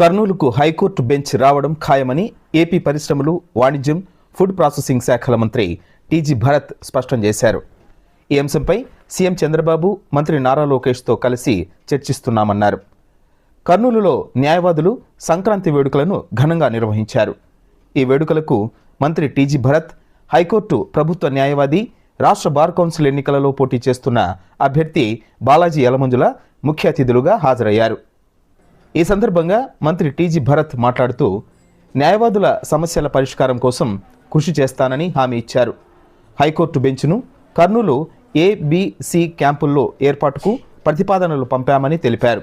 కర్నూలుకు high court bench రావడం ఖాయమని AP పరిశ్రమలు వాణిజ్యం ఫుడ్ ప్రాసెసింగ్ శాఖల మంత్రి టీజీ భరత్ స్పష్టం చేశారు. ఈ అంశంపై సీఎం చంద్రబాబు మంత్రి నారా లోకేష్తో కలిసి చర్చిస్తున్నామన్నారు. కర్నూలులో న్యాయవాదులు సంక్రాంతి వేడుకలను ఘనంగా నిర్వహించారు. ఈ వేడుకలకు మంత్రి టీజీ భరత్ హైకోర్టు ప్రభుత్వ న్యాయవాది రాష్ట్ర బార్ కౌన్సిల్ ఎన్నికలలో పోటీ చేస్తున్న అభ్యర్థి బాలాజీ యలమంజుల ముఖ్య అతిథులుగా హాజరయ్యారు. ఈ సందర్భంగా మంత్రి టీజీ భరత్ మాట్లాడుతూ న్యాయవాదుల సమస్యల పరిష్కారం కోసం కృషి చేస్తానని హామీ ఇచ్చారు. హైకోర్టు బెంచ్ను కర్నూలు ఏబిసి క్యాంపుల్లో ఏర్పాటుకు ప్రతిపాదనలు పంపామని తెలిపారు.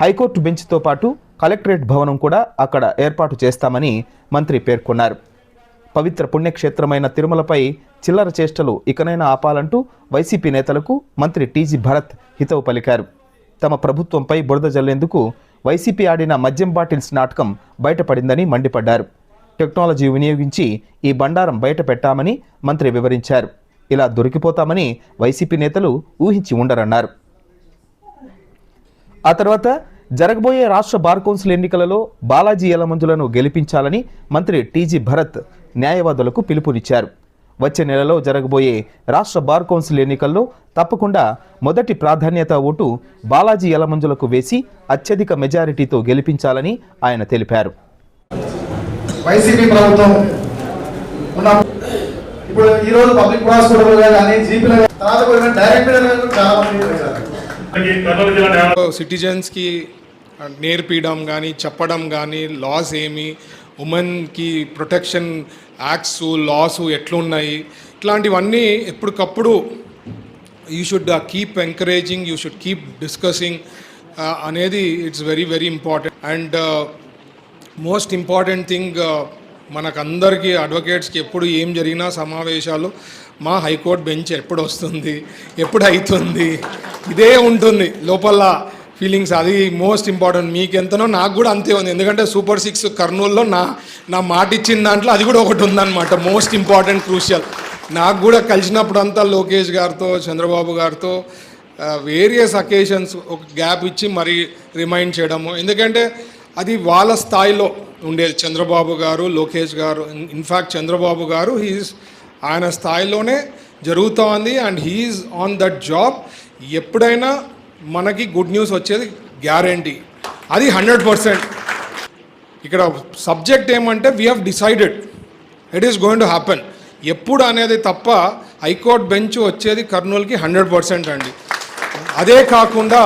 హైకోర్టు బెంచ్తో పాటు కలెక్టరేట్ భవనం కూడా అక్కడ ఏర్పాటు చేస్తామని మంత్రి పేర్కొన్నారు. పవిత్ర పుణ్యక్షేత్రమైన తిరుమలపై చిల్లర చేష్టలు ఇకనైనా ఆపాలంటూ వైసీపీ నేతలకు మంత్రి టీజీ భరత్ హితవు పలికారు. తమ ప్రభుత్వంపై బురద జల్లేందుకు వైసీపీ ఆడిన మద్యం బాటిల్స్ నాటకం బయటపడిందని మండిపడ్డారు. టెక్నాలజీ వినియోగించి ఈ బండారం బయట పెట్టామని మంత్రి వివరించారు. ఇలా దొరికిపోతామని వైసీపీ నేతలు ఊహించి ఉండరన్నారు. ఆ తర్వాత జరగబోయే రాష్ట్ర బార్ కౌన్సిల్ ఎన్నికలలో బాలాజీ ఎలమందులను గెలిపించాలని మంత్రి టీజీ భరత్ న్యాయవాదులకు పిలుపునిచ్చారు. వచ్చే నెలలో జరగబోయే రాష్ట్ర బార్ కౌన్సిల్ ఎన్నికల్లో తప్పకుండా మొదటి ప్రాధాన్యత ఓటు బాలాజీ యలమంజులకు వేసి అత్యధిక మెజారిటీతో గెలిపించాలని ఆయన తెలిపారు. వైసీపీ ప్రభుత్వం ఉన్న ఇప్పుడు ఈ రోజు పబ్లిక్ ప్రాసిక్యూటర్ కానీ జీపీలో తర్వాత డైరెక్టర్ చాలా మంది సిటిజన్స్కి నేర్పించడం కానీ చెప్పడం కానీ లాస్ ఏమి ఉమెన్కి ప్రొటెక్షన్ యాక్ట్స్ లాస్ ఎట్లున్నాయి? ఇట్లాంటివన్నీ ఎప్పటికప్పుడు you should keep encouraging you should keep discussing అనేది it's very very important and most important thing మనకందరికీ అడ్వకేట్స్కి ఎప్పుడు ఏం జరిగినా సమావేశాలు మా హైకోర్టు బెంచ్ ఎప్పుడు వస్తుంది? ఎప్పుడు అవుతుంది ఇదే ఉంటుంది లోపల. ఫీలింగ్స్ అది మోస్ట్ ఇంపార్టెంట్ మీకు ఎంతనో నాకు కూడా అంతే ఉంది. ఎందుకంటే సూపర్ సిక్స్ కర్నూలులో నా నా మాట ఇచ్చిన దాంట్లో అది కూడా ఒకటి ఉందన్నమాట. మోస్ట్ ఇంపార్టెంట్ క్రూషియల్ నాకు కూడా కలిసినప్పుడు అంతా లోకేష్ గారితో చంద్రబాబు గారితో వేరియస్ అకేషన్స్ ఒక గ్యాప్ ఇచ్చి మరీ రిమైండ్ చేయడము. ఎందుకంటే అది వాళ్ళ స్థాయిలో ఉండేది. చంద్రబాబు గారు లోకేష్ గారు ఇన్ఫ్యాక్ట్ చంద్రబాబు గారు హీఈస్ ఆయన స్థాయిలోనే జరుగుతోంది and he is on that job ఎప్పుడైనా మనకి గుడ్ న్యూస్ వచ్చేది గ్యారంటీ. అది హండ్రెడ్ పర్సెంట్. ఇక్కడ సబ్జెక్ట్ ఏమంటే we have decided it is going to happen ఎప్పుడు అనేది తప్ప హైకోర్టు బెంచ్ వచ్చేది కర్నూలుకి హండ్రెడ్ పర్సెంట్ అండి. అదే కాకుండా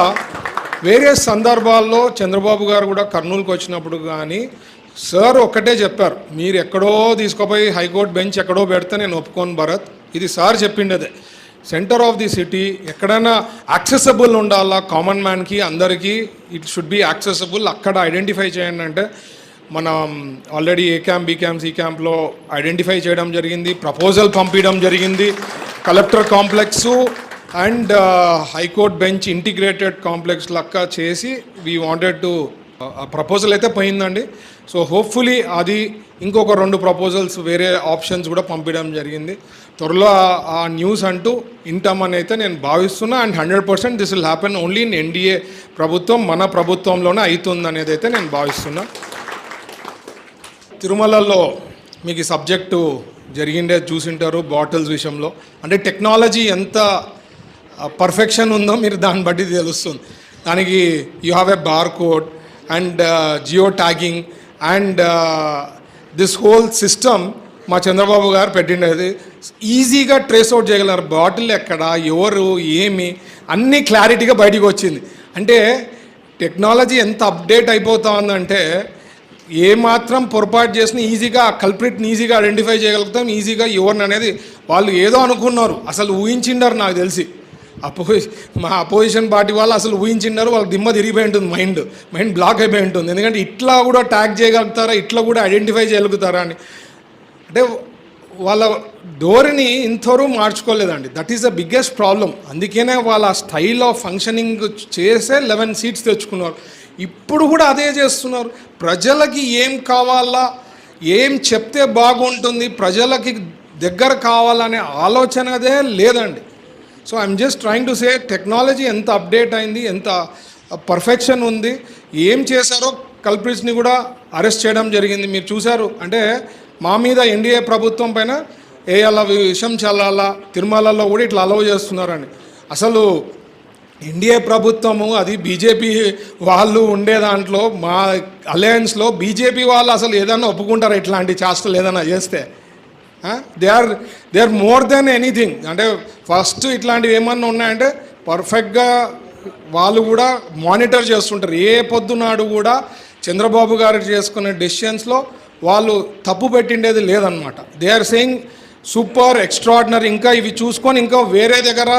వేరే సందర్భాల్లో చంద్రబాబు గారు కూడా కర్నూలుకి వచ్చినప్పుడు కానీ సార్ ఒక్కటే చెప్పారు మీరు ఎక్కడో తీసుకుపోయి హైకోర్టు బెంచ్ ఎక్కడో పెడితే నేను ఒప్పుకోను భరత్. ఇది సార్ చెప్పిండదే. సెంటర్ ఆఫ్ ది సిటీ ఎక్కడైనా యాక్సెసబుల్ ఉండాలా? కామన్ మ్యాన్కి అందరికీ ఇట్ షుడ్ బి యాక్సెసబుల్ అక్కడ ఐడెంటిఫై చేయండి అంటే మనం already A camp B camp C క్యాంప్లో ఐడెంటిఫై చేయడం జరిగింది ప్రపోజల్ పంపించడం జరిగింది. Collector complex and high court bench integrated complex లక్క చేసి వీ వాంటెడ్ టు ప్రపోజల్ అయితే పోయిందండి. సో హోప్ఫుల్లీ అది ఇంకొక రెండు ప్రపోజల్స్ వేరే ఆప్షన్స్ కూడా పంపించడం జరిగింది. త్వరలో ఆ- న్యూస్ అంటూ ఇంటామని అయితే నేను భావిస్తున్నా. And hundred percent this will happen only in NDA ప్రభుత్వం మన ప్రభుత్వంలోనే అవుతుంది అనేది అయితే నేను భావిస్తున్నా. తిరుమలలో మీకు ఈ సబ్జెక్టు జరిగిండే చూసింటారు బాటిల్స్ విషయంలో. అంటే టెక్నాలజీ ఎంత పర్ఫెక్షన్ ఉందో మీరు దాన్ని బట్టి తెలుస్తుంది. దానికి you have a bar code and geo tagging and this whole system మా చంద్రబాబు గారు పెట్టిండేది. ఈజీగా ట్రేస్ అవుట్ చేయగలరు. బాటిల్ ఎక్కడ ఎవరు ఏమి అన్నీ క్లారిటీగా బయటికి వచ్చింది. అంటే టెక్నాలజీ ఎంత అప్డేట్ అయిపోతా ఉందంటే ఏ మాత్రం పొరపాటు చేసినా ఈజీగా కల్ప్రిట్ని ఈజీగా ఐడెంటిఫై చేయగలుగుతాం. ఈజీగా ఎవరిని అనేది వాళ్ళు ఏదో అనుకున్నారు. అసలు ఊహించిండారు నాకు తెలిసి. అపోజి మా అపోజిషన్ పార్టీ వాళ్ళు అసలు ఊహించిండారు వాళ్ళకి దిమ్మ తిరిగిపోయి ఉంటుంది మైండ్ మైండ్ బ్లాక్ అయిపోయి ఉంటుంది. ఎందుకంటే ఇట్లా కూడా ట్యాగ్ చేయగలుగుతారా ఇట్లా కూడా ఐడెంటిఫై చేయగలుగుతారా అని. అంటే వాళ్ళ ధోరణి ఇంతవరకు మార్చుకోలేదండి. That is the biggest problem అందుకనే వాళ్ళ స్టైల్ ఆఫ్ ఫంక్షనింగ్ చేసే లెవెన్ సీట్స్ తెచ్చుకున్నారు. ఇప్పుడు కూడా అదే చేస్తున్నారు. ప్రజలకి ఏం కావాలా ఏం చెప్తే బాగుంటుంది ప్రజలకి దగ్గర కావాలనే ఆలోచన అదే లేదండి. So I'm just trying to say technology ఎంత అప్డేట్ అయింది ఎంత uh, పర్ఫెక్షన్ ఉంది ఏం చేశారో కల్ప్రిట్స్ని కూడా అరెస్ట్ చేయడం జరిగింది. మీరు చూశారు అంటే మా మీద ఎన్డీఏ ప్రభుత్వం పైన ఏ అలా విషం చల్లాలా తిరుమలలో కూడా ఇట్లా అలవ్ చేస్తున్నారని. అసలు ఎన్డీఏ ప్రభుత్వము అది బీజేపీ వాళ్ళు ఉండే దాంట్లో మా అలయన్స్లో బీజేపీ వాళ్ళు అసలు ఏదైనా ఒప్పుకుంటారా ఇట్లాంటి చేష్టలు ఏదైనా చేస్తే? They are they are more than anything అంటే ఫస్ట్ ఇట్లాంటివి ఏమన్నా ఉన్నాయంటే పర్ఫెక్ట్గా వాళ్ళు కూడా మానిటర్ చేస్తుంటారు. ఏ పొద్దునాడు కూడా చంద్రబాబు గారు చేసుకునే డెసిషన్స్లో వాళ్ళు తప్పు పెట్టిండేది లేదనమాట they are saying super extraordinary ఇంకా ఇవి చూసుకొని ఇంకా వేరే దగ్గర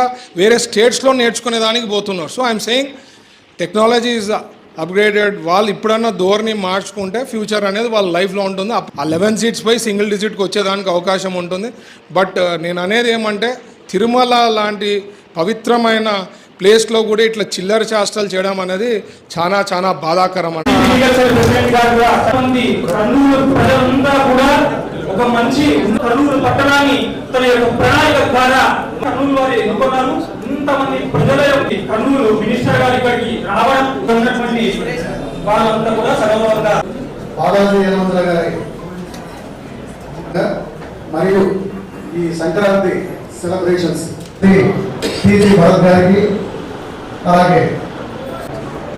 వేరే స్టేట్స్లో నేర్చుకునే దానికి పోతున్నారు. So I'm saying technology is upgraded వాళ్ళు ఇప్పుడన్నా ధోరణి మార్చుకుంటే ఫ్యూచర్ అనేది వాళ్ళ లైఫ్లో ఉంటుంది. ఆ లెవెన్ సీట్స్ పై సింగిల్ డిజిట్కి వచ్చేదానికి అవకాశం ఉంటుంది. బట్ నేను అనేది ఏమంటే తిరుమల లాంటి పవిత్రమైన ప్లేస్లో కూడా ఇట్లా చిల్లర చేష్టలు చేయడం అనేది చాలా చాలా బాధాకరం ఒక మంచి కర్నూలు పట్టణాన్ని తన యొక్క ప్రణాళిక ద్వారా కర్నూలు వారు ఎన్నుకున్నారు. ఇంతమంది ప్రజల యొక్క కర్నూలు మినిస్టర్ గారి ఇక్కడికి రావడం ఉన్నటువంటి వాళ్ళంతా కూడా సగవంగా బాలాజీ యనమంతుల గారి మరియు ఈ సంక్రాంతి సెలబ్రేషన్స్ టీజీ భరత్ గారికి అలాగే